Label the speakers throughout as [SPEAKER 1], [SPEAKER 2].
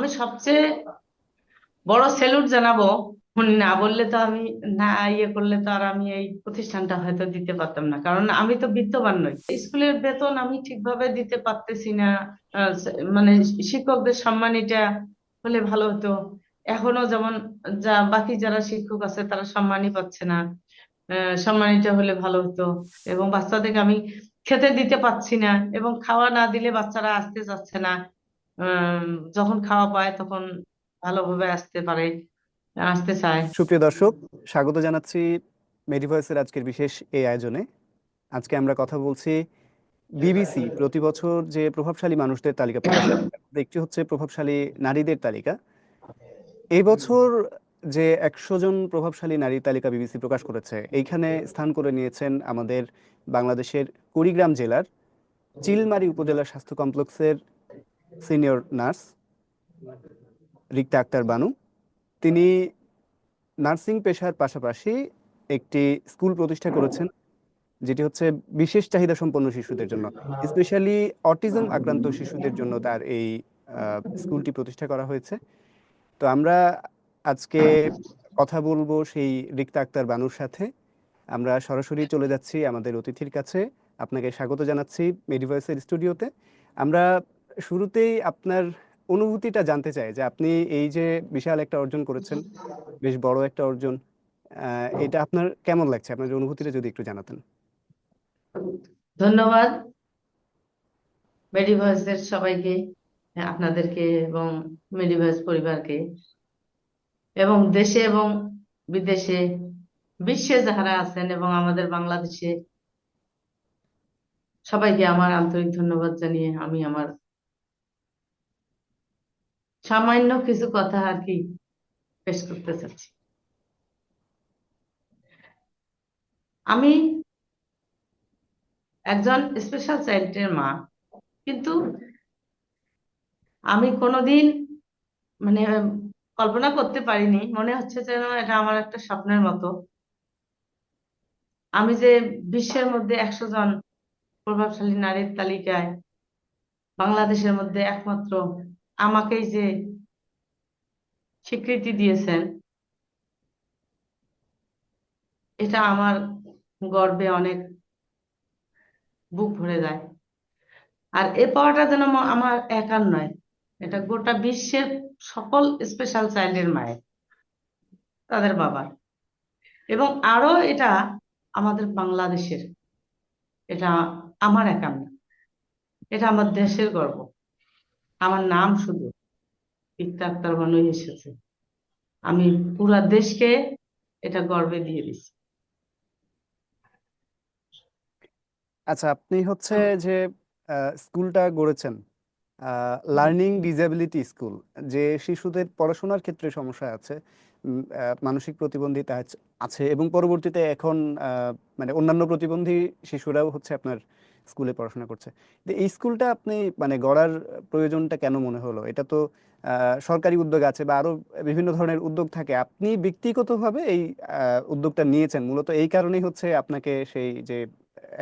[SPEAKER 1] আমি সবচেয়ে বড় স্যালুট জানাব না বললে তো আমি না ইয়ে করলে তো আর আমি এই প্রতিষ্ঠানটা হয়তো দিতে পারতাম না। কারণ আমি তো বিত্তবান নই। স্কুলের বেতন আমি ঠিকভাবে দিতে পারতেছি না। মানে শিক্ষকদের সম্মান এটা হলে ভালো হতো। এখনও যেমন যা বাকি যারা শিক্ষক আছে তারা সম্মানই পাচ্ছে না। আহ, সম্মানিত হলে ভালো হতো। এবং বাচ্চাদেরকে আমি খেতে দিতে পারছি না। এবং খাওয়া না দিলে বাচ্চারা আসতে চাচ্ছে না। যখন খাওয়া পায় তখন ভালোভাবে আসতে পারে, আসতে চায়।
[SPEAKER 2] সুপ্রিয় দর্শক, স্বাগত জানাচ্ছি মেডি ভয়েসের আজকের বিশেষ এই আয়োজনে। আজকে আমরা কথা বলছি বিবিসি প্রতি বছর যে প্রভাবশালী মানুষদের তালিকা প্রকাশ করে একটি হচ্ছে প্রভাবশালী নারীদের তালিকা। এই বছর যে একশো জন প্রভাবশালী নারীর তালিকা বিবিসি প্রকাশ করেছে, এইখানে স্থান করে নিয়েছেন আমাদের বাংলাদেশের কুড়িগ্রাম জেলার চিলমারি উপজেলা স্বাস্থ্য কমপ্লেক্সের সিনিয়র নার্স, রিক্তা আক্তার বানু। তিনি নার্সিং পেশার পাশাপাশি একটি স্কুল প্রতিষ্ঠা করেছেন, যেটি হচ্ছে বিশেষ চাহিদা সম্পন্ন শিশুদের জন্য। স্পেশালি অটিজম আক্রান্ত শিশুদের জন্য তার এই স্কুলটি প্রতিষ্ঠা করা হয়েছে। তো আমরা আজকে কথা বলব সেই রিক্তা আক্তার বানুর সাথে। আমরা সরাসরি চলে যাচ্ছি আমাদের অতিথির কাছে। আপনাকে স্বাগত জানাচ্ছি মেডিভয়েসের স্টুডিওতে। আমরা শুরুতেই আপনার অনুভূতিটা জানতে চাই যে আপনি এই যে বিশাল একটা অর্জন করেছেন, বেশ বড় একটা অর্জন এটা আপনার কেমন লাগছে? আপনার অনুভূতিটা যদি একটু জানাতেন।
[SPEAKER 1] ধন্যবাদ। মেডিভার্সের সবাইকে, আপনাদেরকে এবং মেডিভার্স পরিবারকে এবং দেশে এবং বিদেশে বিশ্বে যারা আছেন এবং আমাদের বাংলাদেশে সবাইকে আমার আন্তরিক ধন্যবাদ জানিয়ে আমি আমার সামান্য কিছু কথা আর কি পেশ করতে চাচ্ছি। আমি একজন স্পেশাল চাইল্ডের মা, কিন্তু আমি কোনোদিন মানে কল্পনা করতে পারিনি, মনে হচ্ছে যেন এটা আমার একটা স্বপ্নের মতো। আমি যে বিশ্বের মধ্যে একশো জন প্রভাবশালী নারীর তালিকায় বাংলাদেশের মধ্যে একমাত্র আমাকেই যে স্বীকৃতি দিয়েছেন, এটা আমার গর্বে অনেক বুক ভরে যায়। আর এ পাওয়াটা যেন আমার একার নয়, এটা গোটা বিশ্বের সকল স্পেশাল চাইল্ডের মায়ের, তাদের বাবার। এবং আরও এটা আমাদের বাংলাদেশের, এটা আমার একার এটা আমার দেশের গর্ব। আমার নাম শুধু আক্তার বানুই এসেছে। আমি পুরা দেশকে এটা গর্বে দিয়ে দিচ্ছি
[SPEAKER 2] আচ্ছা আপনি হচ্ছে যে স্কুলটা গড়েছেন লার্নিং ডিসেবিলিটি স্কুল, যে শিশুদের পড়াশোনার ক্ষেত্রে সমস্যা আছে মানসিক প্রতিবন্ধিতা আছে- এবং পরবর্তীতে এখন মানে অন্যান্য প্রতিবন্ধী শিশুরাও হচ্ছে আপনার স্কুলে পড়াশোনা করছে। এই স্কুলটা আপনি মানে গড়ার প্রয়োজনটা কেন মনে হলো? এটা তো সরকারি উদ্যোগ আছে বা আরও বিভিন্ন ধরনের উদ্যোগ থাকে। আপনি ব্যক্তিগতভাবে এই উদ্যোগটা নিয়েছেন। মূলত এই কারণেই হচ্ছে আপনাকে সেই যে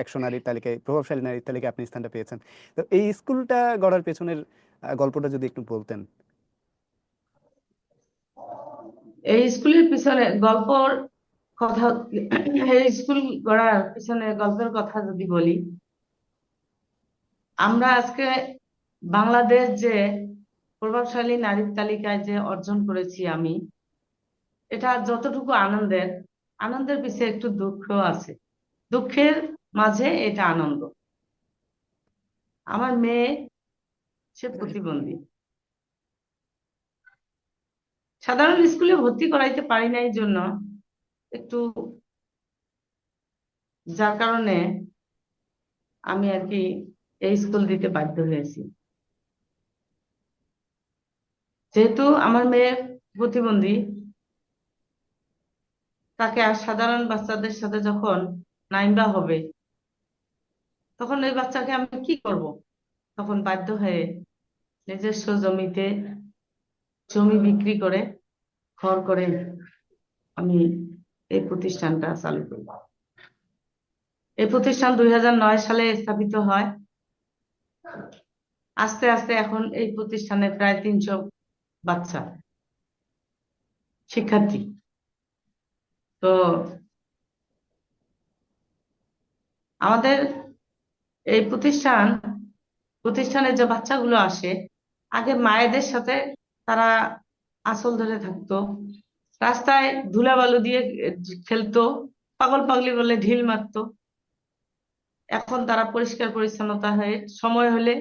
[SPEAKER 2] একশো নারীর তালিকায়, প্রভাবশালী নারীর তালিকায় আপনি স্থানটা পেয়েছেন। তো এই স্কুলটা গড়ার পেছনের গল্পটা যদি একটু বলতেন।
[SPEAKER 1] এই স্কুলের পিছনে গল্পর কথা, এই স্কুল গড়ার পিছনে গল্পের কথা যদি বলি আমরা আজকে বাংলাদেশ যে প্রভাবশালী নারীর তালিকায় যে অর্জন করেছি আমি, এটা যতটুকু আনন্দের আনন্দের পিছিয়ে একটু দুঃখ আছে। দুঃখের মাঝে এটা আনন্দ। আমার মেয়ে, সে প্রতিবন্ধী। সাধারণ স্কুলে ভর্তি করাইতে পারি নাই জন্য একটু, যার কারণে আমি আর কি এই স্কুল দিতে বাধ্য হয়েছি। যেহেতু আমার মেয়ে প্রতিবন্ধী, তাকে আর সাধারণ বাচ্চাদের সাথে যখন নাইবা হবে, তখন ওই বাচ্চাকে আমি কি করব? তখন বাধ্য হয়ে নিজস্ব জমিতে জমি বিক্রি করে, ঘর করে আমি এই প্রতিষ্ঠানটা চালু করি এই প্রতিষ্ঠান দুই হাজার নয় সালে স্থাপিত হয়। আস্তে আস্তে এখন এই প্রতিষ্ঠানে প্রায় তিনশো বাচ্চা, শিক্ষার্থী। তো আমাদের এই প্রতিষ্ঠান, প্রতিষ্ঠানে যে বাচ্চাগুলো আসে, আগে মায়েদের সাথে তারা আঁচল ধরে থাকতো। রাস্তায় ধুলাবালু দিয়ে খেলতো, পাগল পাগলি বলে ঢিল মারতো। এখন তারা পরিষ্কার পরিচ্ছন্নতা হয়ে, সময় হলে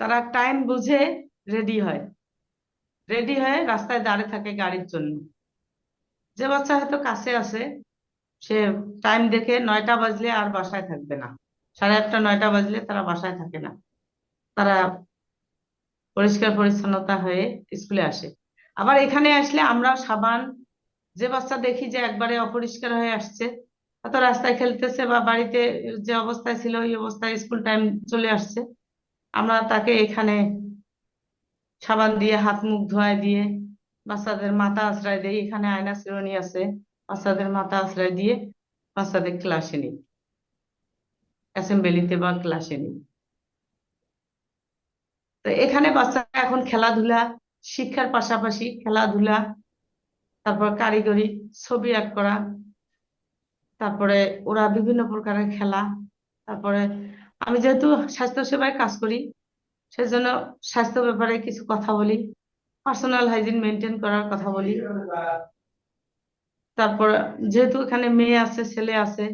[SPEAKER 1] তারা টাইম বুঝে রেডি হয়। রেডি হয়ে রাস্তায় দাঁড়িয়ে থাকে গাড়ির জন্য। যে বাচ্চা হয়তো কাছে আছে, সে টাইম দেখে নয়টা বাজলে আর বাসায় থাকবে না। সাড়ে আটটা, নয়টা বাজলে তারা বাসায় থাকে না। তারা পরিষ্কার পরিচ্ছন্নতা হয়ে স্কুলে আসে। আবার এখানে আসলে আমরা সাবান, যে বাচ্চা দেখি যে একবারে অপরিষ্কার হয়ে আসছে হয়তো রাস্তায় খেলতেছে বা বাড়িতে যে অবস্থায় ছিল ওই অবস্থায় স্কুল টাইম চলে আসছে। আমরা তাকে এখানে সাবান দিয়ে, হাত মুখ ধোয়ায় দিয়ে, বাচ্চাদের মাথা আশ্রয় দিই। এখানে আয়না চিরুনি আছে, বাচ্চাদের মাথা আশ্রয় দিয়ে বাচ্চাদের ক্লাসে নিই। অ্যাসেম্বলিতে বা ক্লাসে নিই। তো এখানে বাচ্চারা এখন খেলাধুলা, শিক্ষার পাশাপাশি খেলাধুলা, তারপর কারিগরি, ছবি আঁক করা তারপরে ওরা বিভিন্ন প্রকারের খেলা, তারপরে আমি যেহেতু স্বাস্থ্য সেবায় কাজ করি, সেজন্য স্বাস্থ্য ব্যাপারে কিছু কথা বলি পার্সোনাল হাইজিন মেনটেন করার কথা বলি। তারপর যেহেতু এখানে মেয়ে আছে, ছেলে আছে,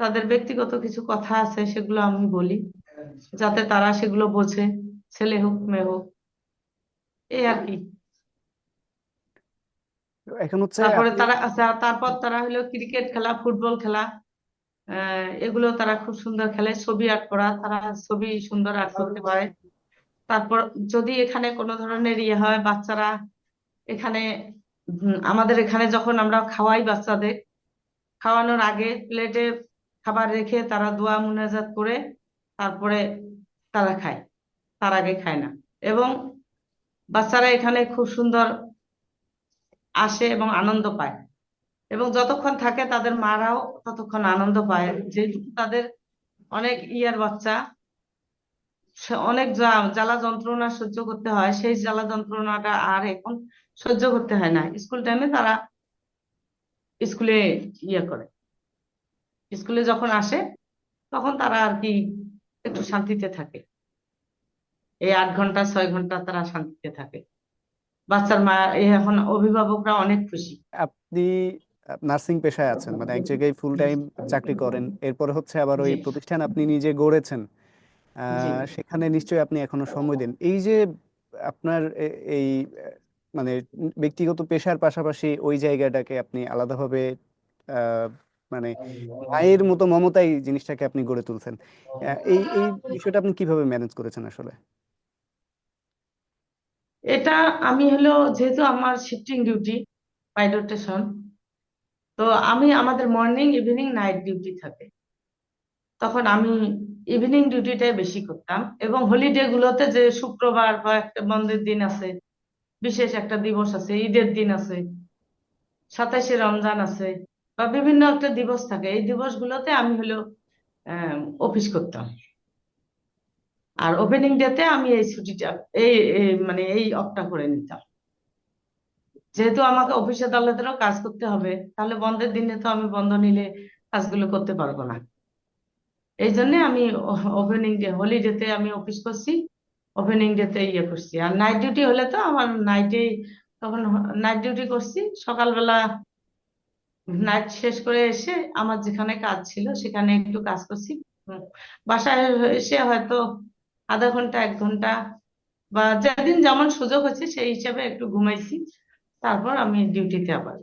[SPEAKER 1] তাদের ব্যক্তিগত কিছু কথা আছে, সেগুলো আমি বলি, যাতে তারা সেগুলো বোঝে, ছেলে হোক, মেয়ে হোক, এই আর কি।
[SPEAKER 2] এখন হচ্ছে
[SPEAKER 1] তারপরে
[SPEAKER 2] আপনি
[SPEAKER 1] তারা আচ্ছা তারপর তারা হলো ক্রিকেট খেলা ফুটবল খেলা এগুলো তারা খুব সুন্দর খেলে ছবি আর্ট করা তারা ছবি সুন্দর আর্ট করতে পারে। তারপর যদি এখানে কোনো ধরনের ইয়ে হয় বাচ্চারা এখানে আমাদের এখানে যখন আমরা খাওয়াই বাচ্চাদের খাওয়ানোর আগে প্লেটে খাবার রেখে তারা দোয়া মুনাজাত করে তারপরে তারা খায় তার আগে খায় না। এবং বাচ্চারা এখানে খুব সুন্দর আসে এবং আনন্দ পায়। এবং যতক্ষণ থাকে তাদের মারাও ততক্ষণ আনন্দ পায়। যেহেতু তাদের অনেক ইয়ার বাচ্চা অনেক জ্বালা যন্ত্রণা সহ্য করতে হয়। সেই জ্বালা যন্ত্রণাটা আর এখন সহ্য করতে হয় না। স্কুল টাইমে তারা স্কুলে ইয়ে করে। স্কুলে যখন আসে তখন তারা আর কি একটু শান্তিতে থাকে। এই আট ঘণ্টা, ছয় ঘণ্টা তারা শান্তিতে থাকে। বাচ্চার মা এই এখন অভিভাবকরা অনেক খুশি।
[SPEAKER 2] আপনি নার্সিং পেশায় আছেন মানে এক জায়গায় ফুল টাইম চাকরি করেন এরপরে হচ্ছে আবার ওই প্রতিষ্ঠান আপনি নিজে গড়েছেন। সেখানে নিশ্চয়ই আপনি এখনও সময় দেন। এই যে আপনার এই মানে ব্যক্তিগত পেশার পাশাপাশি ওই জায়গাটাকে আপনি আলাদাভাবে আহ, মানে মায়ের মতো মমতায় জিনিসটাকে আপনি গড়ে তুলছেন। এই এই বিষয়টা আপনি কীভাবে ম্যানেজ করেছেন আসলে?
[SPEAKER 1] এটা আমি হলো যেহেতু আমার শিফটিং ডিউটি বাই রোটেশন তো আমি আমাদের মর্নিং ইভিনিং নাইট ডিউটি থাকে। তখন আমি ইভিনিং ডিউটিটাই বেশি করতাম এবং হলিডে গুলোতে যে শুক্রবার বা একটা বন্ধের দিন আছে, বিশেষ একটা দিবস আছে, ঈদের দিন আছে, সাতাশে রমজান আছে বা বিভিন্ন একটা দিবস থাকে, এই দিবসগুলোতে আমি হলো অফিস করতাম। আর ওপেনিং ডেতে আমি এই ছুটিটা, এই মানে এই অফটা করে নিতাম। যেহেতু আমাকে অফিস আদালতেরও কাজ করতে হবে, তাহলে বন্ধের দিনে তো আমি বন্ধ নিলে কাজগুলো করতে পারব না। এই জন্য আমি ওপেনিং ডে হলিডেতে আমি অফিস করছি ওপেনিং ডেতে ইয়ে করছি। আর নাইট ডিউটি হলে তো আমার নাইটে তখন নাইট ডিউটি করছি, সকালবেলা নাইট শেষ করে এসে আমার যেখানে কাজ ছিল সেখানে একটু কাজ করছি। বাসায় এসে হয়তো আধা ঘণ্টা এক ঘণ্টা বা যেদিন যেমন সুযোগ হচ্ছে সেই হিসাবে একটু ঘুমাইছি। তারপর আমি ডিউটিতে আবার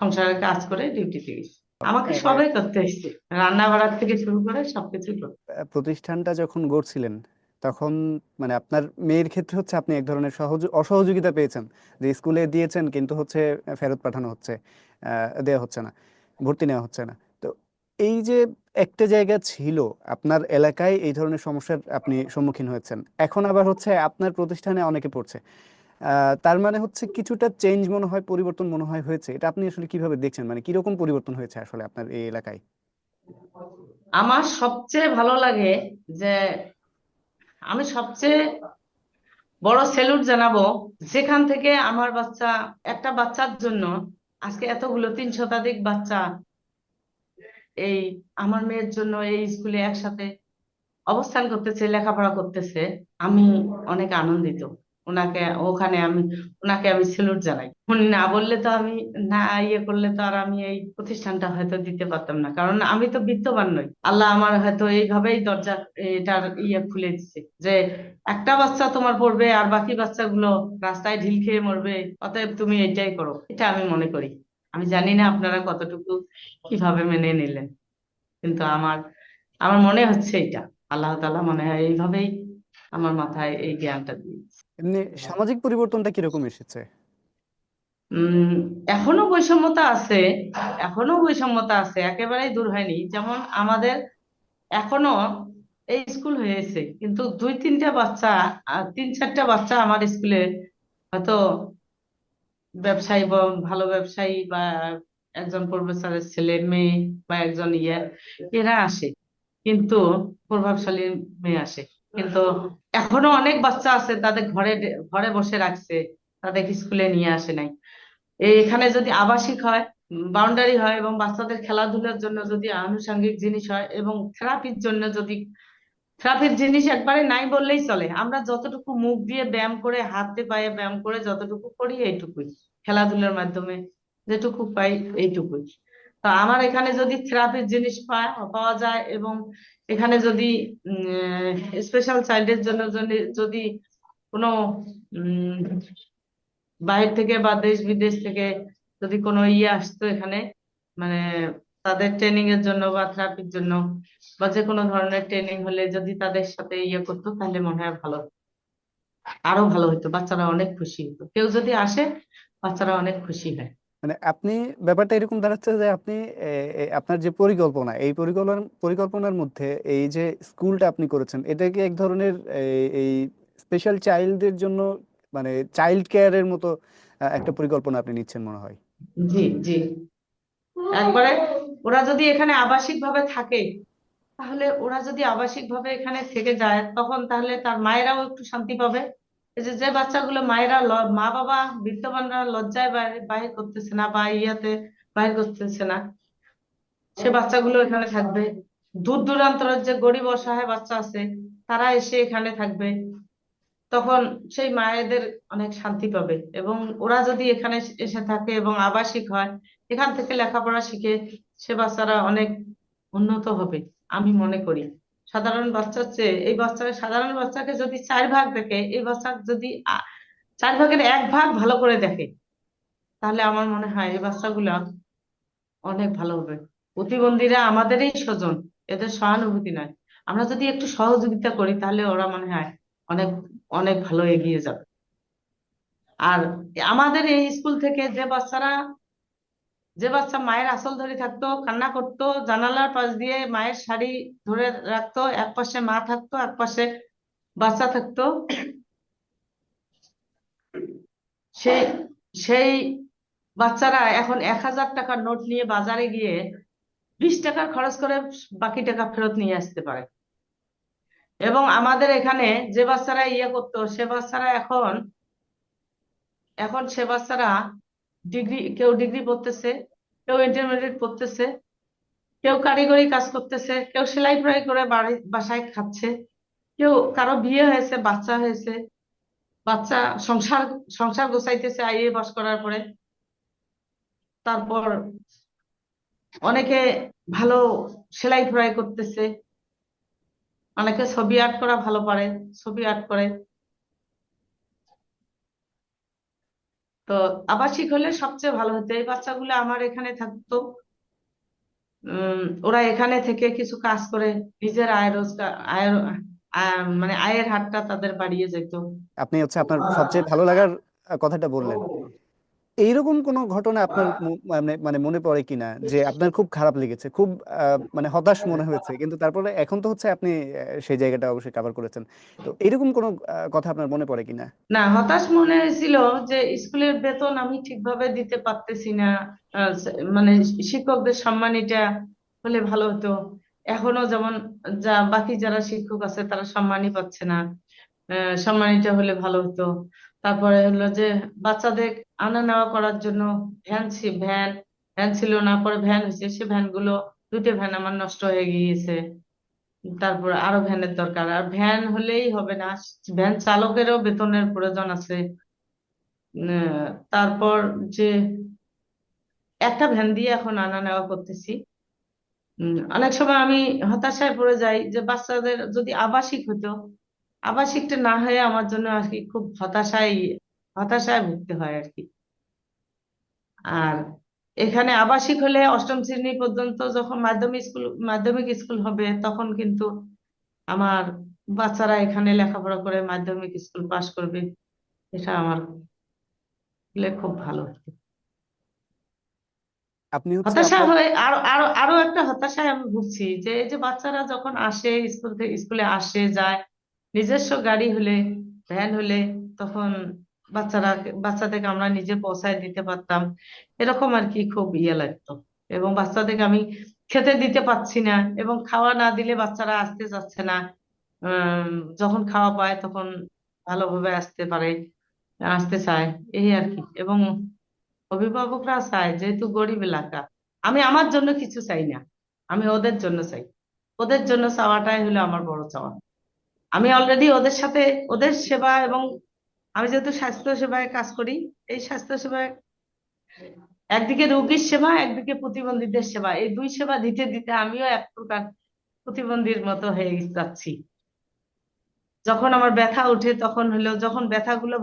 [SPEAKER 1] সংসারের কাজ করে ডিউটিতে গেছি। আমাকে সবাই করতে হয়েছে রান্না বাড়ার থেকে শুরু করে সবকিছু করতে।
[SPEAKER 2] প্রতিষ্ঠানটা যখন গড়ছিলেন তখন মানে আপনার মেয়ের ক্ষেত্রে হচ্ছে আপনি এক ধরনের সহজ অসহযোগিতা পেয়েছেন। যে স্কুলে দিয়েছেন কিন্তু হচ্ছে ফেরত পাঠানো হচ্ছে আহ, দেওয়া হচ্ছে না ভর্তি নেওয়া হচ্ছে না। এই যে একটা জায়গা ছিল, আপনার এলাকায় এই ধরনের সমস্যার আপনি সম্মুখীন হয়েছেন। এখন আবার হচ্ছে আপনার প্রতিষ্ঠানে অনেকে পড়ছে। তার মানে হচ্ছে কিছুটা চেঞ্জ মনে হয়, পরিবর্তন মনে হয় হয়েছে। এটা আপনি আসলে কীভাবে দেখছেন? মানে কীরকম পরিবর্তন হয়েছে আসলে আপনার এই এলাকায়?
[SPEAKER 1] আমার সবচেয়ে ভালো লাগে যে আমি সবচেয়ে বড় স্যালুট জানাব, যেখান থেকে আমার বাচ্চা, একটা বাচ্চার জন্য আজকে এতগুলো তিন শতাধিক বাচ্চা এই আমার মেয়ের জন্য এই স্কুলে একসাথে অবস্থান করতেছে, লেখাপড়া করতেছে। আমি অনেক আনন্দিত। ওনাকে, ওখানে আমি, ওনাকে আমি স্যালুট জানাই। উনি না বললে তো আমি, না ইয়ে করলে তো আর আমি এই প্রতিষ্ঠানটা হয়তো দিতে পারতাম না। কারণ আমি তো বিত্তবান নই। আল্লাহ আমার হয়তো এইভাবেই দরজা, এটার ইয়ে খুলে দিচ্ছে যে একটা বাচ্চা তোমার পড়বে আর বাকি বাচ্চাগুলো রাস্তায় ঢিল খেয়ে মরবে, অতএব তুমি এটাই করো। এটা আমি মনে করি। আমি জানি না আপনারা কতটুকু কীভাবে মেনে নিলেন কিন্তু আমার আমার মনে হচ্ছে এটা। আল্লাহ তাআলা মনে হয় এইভাবেই আমার মাথায় এই জ্ঞানটা দিয়েছে।
[SPEAKER 2] এমনি সামাজিক পরিবর্তনটা কীরকম এসেছে?
[SPEAKER 1] উম এখনও বৈষম্যতা আছে এখনও বৈষম্যতা আছে একেবারেই দূর হয়নি। যেমন আমাদের এখনও এই স্কুল হয়েছে কিন্তু দুই তিনটা বাচ্চা তিন চারটা বাচ্চা আমার স্কুলে হয়তো ব্যবসায়ী বা- ভালো ব্যবসায়ী বা একজন প্রফেসরের ছেলে, মেয়ে বা একজন ইয়ে এরা আসে। কিন্তু প্রভাবশালী মেয়ে আসে। কিন্তু এখনও অনেক বাচ্চা আছে, তাদের ঘরে ঘরে বসে রাখছে তাদের স্কুলে নিয়ে আসে নাই। এখানে যদি আবাসিক হয়, বাউন্ডারি হয় এবং বাচ্চাদের খেলাধুলার জন্য যদি আনুষঙ্গিক জিনিস হয় এবং থেরাপির জন্য যদি থেরাপির জিনিস একবারে নাই বললেই চলে। আমরা যতটুকু মুখ দিয়ে ব্যায়াম করে, হাতে পায়ে ব্যায়াম করে যতটুকু করি, এইটুকুই। খেলাধুলার মাধ্যমে যেটুকু পাই, এইটুকুই। তো আমার এখানে যদি থেরাপির জিনিস পাওয়া যায় এবং এখানে যদি স্পেশাল চাইল্ডের জন্য যদি কোনো বাইরে থেকে বা দেশ বিদেশ থেকে যদি কোনো ইয়ে আসতো এখানে মানে তাদের ট্রেনিং এর জন্য বা থেরাপির জন্য বা যে কোনো ধরনের ট্রেনিং হলে যদি তাদের সাথে ইয়ে করতো তাহলে মনে হয় ভালো। আরও ভালো হতো বাচ্চারা অনেক খুশি হতো কেউ যদি আসে বাচ্চারা অনেক খুশি হয়।
[SPEAKER 2] মানে আপনি ব্যাপারটা এরকম দাঁড়াচ্ছে যে আপনি আপনার যে পরিকল্পনা এই পরিকল্পনার পরিকল্পনার মধ্যে এই যে স্কুলটা আপনি করেছেন এটা কি এক ধরনের এই- এই স্পেশাল চাইল্ডদের জন্য মানে চাইল্ড কেয়ারের মতো একটা পরিকল্পনা আপনি নিচ্ছেন মনে হয়?
[SPEAKER 1] জি জি। একবারে ওরা যদি এখানে আবাসিক ভাবে থাকে, তাহলে ওরা যদি আবাসিক ভাবে এখানে থেকে যায়, তখন তাহলে তার মায়েরাও একটু শান্তি পাবে। এই যে বাচ্চাগুলো মায়েরা মা বাবা বিদ্যমানরা লজ্জায় বাইরে করতেছে না বা ইয়াতে বাহির করতেছে না, সে বাচ্চাগুলো এখানে থাকবে। দূর দূরান্তরের যে গরিব অসহায় বাচ্চা আছে, তারা এসে এখানে থাকবে। তখন সেই মায়েদের অনেক শান্তি পাবে এবং ওরা যদি এখানে এসে থাকে এবং আবাসিক হয় এখান থেকে লেখাপড়া শিখে সে বাচ্চারা অনেক উন্নত হবে, আমি মনে করি। সাধারণ বাচ্চার চেয়ে এই বাচ্চাকে সাধারণ বাচ্চাকে যদি চার ভাগ দেখে, এই বাচ্চা যদি চার ভাগের এক ভাগ ভালো করে দেখে, তাহলে আমার মনে হয় এই বাচ্চাগুলা অনেক ভালো হবে। প্রতিবন্ধীরা আমাদেরই স্বজন, এদের সহানুভূতি নয়। আমরা যদি একটু সহযোগিতা করি, তাহলে ওরা মনে হয় অনেক অনেক ভালো এগিয়ে যাবে। আর আমাদের এই স্কুল থেকে যে বাচ্চারা যে বাচ্চা মায়ের আঁচল ধরে থাকতো, কান্না করতো জানালার পাশ দিয়ে মায়ের শাড়ি ধরে রাখতো, এক পাশে মা থাকতো, এক পাশে বাচ্চা থাকতো। সেই সেই বাচ্চারা এখন এক হাজার টাকার নোট নিয়ে বাজারে গিয়ে বিশ টাকার খরচ করে বাকি টাকা ফেরত নিয়ে আসতে পারে। এবং আমাদের এখানে যে বাচ্চারা ইয়ে করতো, সে বাচ্চারা এখন এখন সে বাচ্চারা ডিগ্রি কেউ ডিগ্রি পড়তেছে, কেউ ইন্টারমিডিয়েট পড়তেছে, কেউ কারিগরি কাজ করতেছে, কেউ সেলাই ফেলাই করে বাড়ি, বাসায় খাচ্ছে, কেউ কারও বিয়ে হয়েছে, বাচ্চা হয়েছে, বাচ্চা সংসার সংসার গোছাইতেছে, আইএ পাস করার পরে। তারপর অনেকে ভালো সেলাই ফেলাই করতেছে, অনেকে ছবি আর্ট করা ভালো পারে, ছবি আর্ট করে। তো আবাসিক হলে সবচেয়ে ভালো হতো। এই বাচ্চাগুলো আমার এখানে থাকতো। উম ওরা এখানে থেকে কিছু কাজ করে নিজের আয় রোজগার আয়- মানে আয়ের হারটা তাদের বাড়িয়ে যেত।
[SPEAKER 2] আপনি হচ্ছে আপনার সবচেয়ে ভালো লাগার কথাটা বললেন। এইরকম কোনো ঘটনা আপনার মানে মানে মনে পড়ে কিনা যে আপনার খুব খারাপ লেগেছে খুব মানে হতাশ মনে হয়েছে কিন্তু তারপরে এখন তো হচ্ছে আপনি সেই জায়গাটা অবশ্যই কভার করেছেন। তো এরকম কোনো কথা আপনার মনে পড়ে কিনা?
[SPEAKER 1] না হতাশ মনে হয়েছিল যে স্কুলের বেতন আমি ঠিকভাবে দিতে পারতেছি না মানে শিক্ষকদের সম্মানীটা হলে ভালো হতো। এখনও যেমন যা বাকি যারা শিক্ষক আছে তারা সম্মানই পাচ্ছে না সম্মানিত হলে ভালো হতো। তারপরে হলো যে বাচ্চাদের আনা নেওয়া করার জন্য ভ্যান ছি- ভ্যান ভ্যান ছিল না, পরে ভ্যান হয়েছে সে ভ্যানগুলো দুটো ভ্যান আমার নষ্ট হয়ে গিয়েছে। তারপর আরও ভ্যানের দরকার। আর ভ্যান হলেই হবে না, ভ্যান চালকেরও বেতনের প্রয়োজন আছে। তারপর যে একটা ভ্যান দিয়ে এখন আনা নেওয়া করতেছি। অনেক সময় আমি হতাশায় পড়ে যাই যে বাচ্চাদের যদি আবাসিক হতো আবাসিকটা না হয়ে আমার জন্য আর কি খুব হতাশায় হতাশায় ভুগতে হয় আর কি। আর এখানে আবাসিক হলে অষ্টম শ্রেণি পর্যন্ত যখন মাধ্যমিক স্কুল মাধ্যমিক স্কুল হবে তখন কিন্তু আমার বাচ্চারা এখানে লেখাপড়া করে মাধ্যমিক স্কুল পাশ করবে। এটা আমার খুব ভালো
[SPEAKER 2] আপনি
[SPEAKER 1] হতাশা হয়ে আরও আরও আরও একটা হতাশায় আমি ভুগছি যে এই যে বাচ্চারা যখন আসে স্কুল থেকে স্কুলে আসে যায় নিজস্ব গাড়ি হলে, ভ্যান হলে তখন বাচ্চারা, বাচ্চাদেরকে আমরা নিজে পৌঁছায় দিতে পারতাম। এরকম আর কি খুব ইয়ে লাগতো। এবং বাচ্চাদেরকে আমি খেতে দিতে পারছি না এবং খাওয়া না দিলে বাচ্চারা আসতে চাচ্ছে না। যখন খাওয়া পায় তখন ভালোভাবে আসতে পারে, আসতে চায়। এই আর কি। এবং অভিভাবকরা চায়, যেহেতু গরিব এলাকা, আমি আমার জন্য কিছু চাই না। আমি ওদের জন্য চাই। ওদের জন্য চাওয়াটাই হলো আমার বড় চাওয়া। আমি অলরেডি ওদের সাথে, ওদের সেবা এবং আমি যেহেতু স্বাস্থ্য সেবায় কাজ করি, এই স্বাস্থ্য সেবায় একদিকে রোগীর সেবা, একদিকে প্রতিবন্ধীদের সেবা। এই দুই সেবা দিতে দিতে আমিও এক প্রকার প্রতিবন্ধীর মতো হয়ে যাচ্ছি। যখন আমার ব্যথা ওঠে তখন হলো যখন ব্যথাগুলো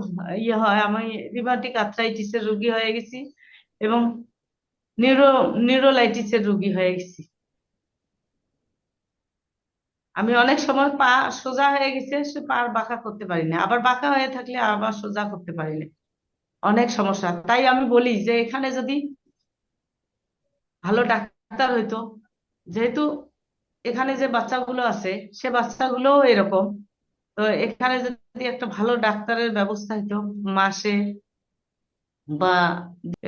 [SPEAKER 1] ইয়ে হয়, আমি রিমাটিক আর্থ্রাইটিসের রোগী হয়ে গেছি এবং নিউরো নিউরোলাইটিসের রোগী হয়ে গেছি। আমি অনেক সময় পা সোজা হয়ে গেছে, সে পা বাঁকা করতে পারি না। আবার বাঁকা হয়ে থাকলে আবার সোজা করতে পারি না। অনেক সমস্যা। তাই আমি বলি যে, এখানে যদি ভালো ডাক্তার হইতো, যেহেতু এখানে যে বাচ্চাগুলো আছে, সে বাচ্চাগুলোও এরকম। তো এখানে যদি একটা ভালো ডাক্তারের ব্যবস্থা হইতো, মাসে বা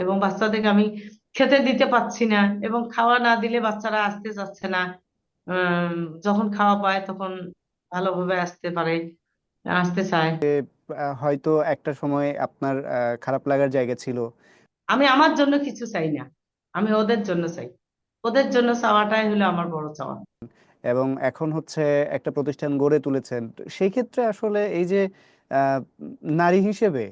[SPEAKER 1] এবং বাচ্চাদেরকে আমি খেতে দিতে পারছি না এবং খাওয়া না দিলে বাচ্চারা আসতে চাচ্ছে না। যখন খাওয়া পায় তখন ভালোভাবে আসতে পারে আসতে চায়।
[SPEAKER 2] হয়তো একটা সময় আপনার খারাপ লাগার জায়গা ছিল।
[SPEAKER 1] আমি আমার জন্য কিছু চাই না আমি ওদের জন্য চাই। ওদের জন্য চাওয়াটাই হলো আমার বড় চাওয়া।
[SPEAKER 2] এবং এখন হচ্ছে একটা প্রতিষ্ঠান গড়ে তুলেছেন। সেই ক্ষেত্রে আসলে এই যে আহ, নারী হিসেবে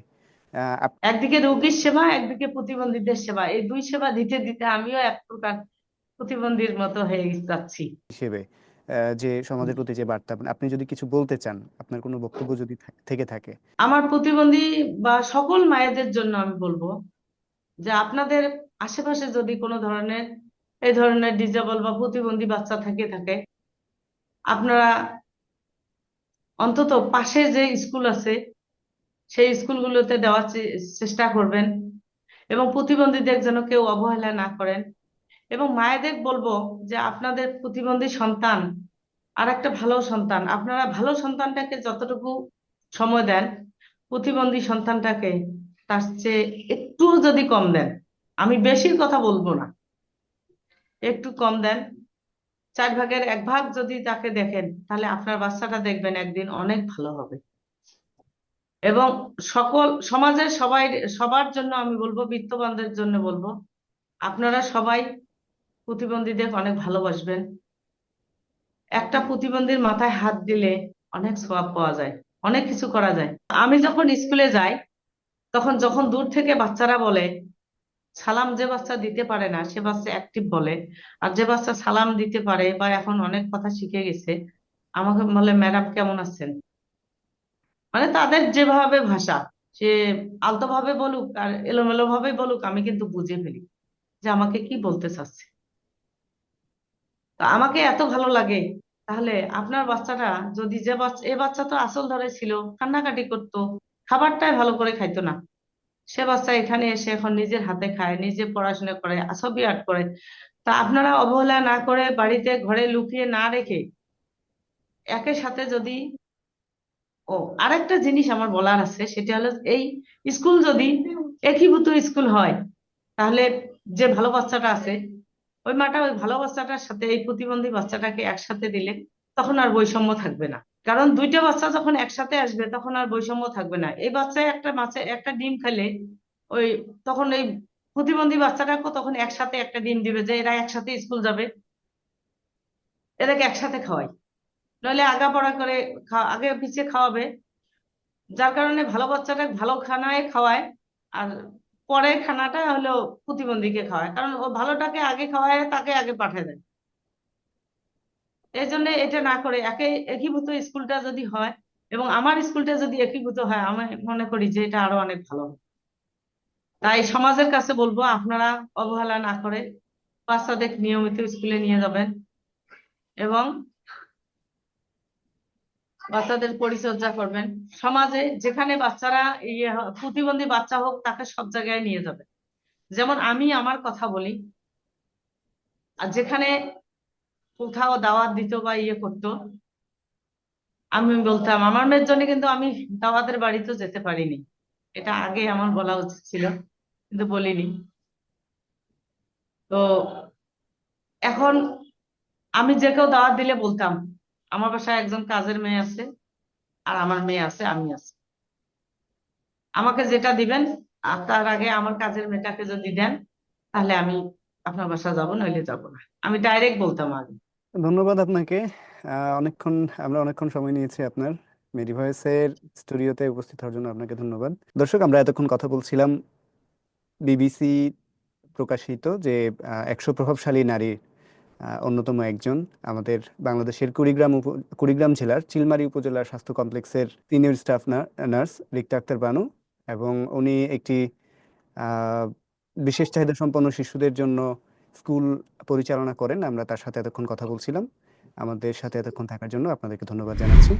[SPEAKER 1] একদিকে রোগীর সেবা একদিকে প্রতিবন্ধীদের সেবা। এই দুই সেবা দিতে দিতে আমিও এক প্রকার প্রতিবন্ধীর মতো হয়ে যাচ্ছি।
[SPEAKER 2] হিসেবে যে সমাজের প্রতি যে বার্তা আপনি যদি কিছু বলতে চান আপনার কোনো বক্তব্য যদি থেকে থাকে।
[SPEAKER 1] আমার প্রতিবন্ধী বা সকল মায়েদের জন্য আমি বলব যে আপনাদের আশেপাশে যদি কোনো ধরনের এই ধরনের ডিজেবল বা প্রতিবন্ধী বাচ্চা থেকে থাকে আপনারা অন্তত পাশে যে স্কুল আছে সেই স্কুলগুলোতে দেওয়ার চেষ্টা করবেন এবং প্রতিবন্ধীদের যেন কেউ অবহেলা না করেন। এবং মায়েদের বলব যে আপনাদের প্রতিবন্ধী সন্তান আর একটা ভালো সন্তান, আপনারা ভালো সন্তানটাকে যতটুকু সময় দেন, প্রতিবন্ধী সন্তানটাকে তার চেয়ে একটু যদি কম দেন, আমি বেশির কথা বলব না, একটু কম দেন, চার ভাগের এক ভাগ যদি তাকে দেখেন, তাহলে আপনার বাচ্চাটা দেখবেন একদিন অনেক ভালো হবে। এবং সকল, সমাজের সবাই, সবার জন্য আমি বলব, বিত্তবানদের জন্য বলব, আপনারা সবাই প্রতিবন্ধীদের অনেক ভালোবাসবেন। একটা প্রতিবন্ধীর মাথায় হাত দিলে অনেক সওয়াব পাওয়া যায়, অনেক কিছু করা যায়। আমি যখন স্কুলে যাই, তখন যখন দূর থেকে বাচ্চারা বলে, সালাম যে বাচ্চা দিতে পারে না, সে বাচ্চা অ্যাক্টিভ বলে। আর যে বাচ্চা সালাম দিতে পারে বা এখন অনেক কথা শিখে গেছে, আমাকে বলে, ম্যাডাম, কেমন আছেন? মানে তাদের যেভাবে ভাষা, সে আলতো ভাবে বলুক আর এলোমেলো ভাবে বলুক, আমি কিন্তু বুঝে ফেলি যে আমাকে কি বলতে চাচ্ছে। আমাকে এত ভালো লাগে। তাহলে আপনার বাচ্চাটা যদি যে বাচ্চা এ বাচ্চা তো আসল ধরে ছিল, কান্নাকাটি করতো, খাবারটাই ভালো করে খাইতো না। সে বাচ্চা এখানে এসে এখন নিজের হাতে খায়, নিজে পড়াশোনা করে, ছবি আর্ট করে। তা আপনারা অবহেলা না করে বাড়িতে ঘরে লুকিয়ে না রেখে একের সাথে যদি ও, আরেকটা জিনিস আমার বলার আছে, সেটা হলো এই স্কুল যদি একীভূত স্কুল হয়, তাহলে যে ভালো বাচ্চাটা আছে ওই মাটা ওই ভালো বাচ্চাটার সাথে, এই প্রতিবন্ধী বাচ্চাটাকে একসাথে দিলে তখন আর বৈষম্য থাকবে না। কারণ দুইটা বাচ্চা যখন একসাথে আসবে, তখন আর বৈষম্য থাকবে না। এই বাচ্চায় একটা মাছে একটা ডিম খেলে ওই তখন এই প্রতিবন্ধী বাচ্চাটাকে তখন একসাথে একটা ডিম দিবে যে এরা একসাথে স্কুল যাবে, এদেরকে একসাথে খাওয়াই। নইলে আগা পড়া করে আগে পিছিয়ে খাওয়াবে। যার কারণে ভালো বাচ্চাটা ভালো খানায় খাওয়ায়, আর পরের খানাটা হলো প্রতিবন্ধীকে খাওয়ায়। কারণ ও ভালোটাকে আগে খাওয়ায়, তাকে আগে পাঠিয়ে দেয়। এই জন্য এটা না করে একে একীভূত স্কুলটা যদি হয়, এবং আমার স্কুলটা যদি একীভূত হয়, আমি মনে করি যে এটা আরও অনেক ভালো তাই সমাজের কাছে বলব, আপনারা অবহেলা না করে বাচ্চাদের নিয়মিত স্কুলে নিয়ে যাবেন। এবং বাচ্চাদের পরিচর্যা করবেন। সমাজে যেখানে বাচ্চারা ইয়ে প্রতিবন্ধী বাচ্চা হোক, তাকে সব জায়গায় নিয়ে যাবে। যেমন আমি আমার কথা বলি, আর যেখানে কোথাও দাওয়াত দিত বা ইয়ে করতো, আমি বলতাম, আমার মেয়ের জন্য কিন্তু আমি দাওয়াতের বাড়িতেও যেতে পারিনি। এটা আগে আমার বলা উচিত ছিল, কিন্তু বলিনি। তো এখন আমি যে কেউ দাওয়াত দিলে বলতাম আমার বাসায় একজন কাজের মেয়ে আছে, আর আমার মেয়ে আছে, আমি আছি। আমাকে যেটা দিবেন, আর তার আগে আমার কাজের মেয়েটাকে যদি দেন, তাহলে আমি আপনার বাসা যাব, নইলে যাব না। আমি ডাইরেক্ট বলতাম আগে।
[SPEAKER 2] ধন্যবাদ আপনাকে। অনেকক্ষণ, আমরা অনেকক্ষণ সময় নিয়েছি আপনার। মেডি ভয়েসের স্টুডিওতে উপস্থিত হওয়ার জন্য আপনাকে ধন্যবাদ। দর্শক, আমরা এতক্ষণ কথা বলছিলাম বিবিসি প্রকাশিত যে একশো প্রভাবশালী নারীর অন্যতম একজন আমাদের বাংলাদেশের কুড়িগ্রাম কুড়িগ্রাম জেলার চিলমারি উপজেলার স্বাস্থ্য কমপ্লেক্সের senior staff nurse Rikta Akter Banu এবং উনি একটি বিশেষ চাহিদা সম্পন্ন শিশুদের জন্য স্কুল পরিচালনা করেন। আমরা তার সাথে এতক্ষণ কথা বলছিলাম। আমাদের সাথে এতক্ষণ থাকার জন্য আপনাদেরকে ধন্যবাদ জানাচ্ছি।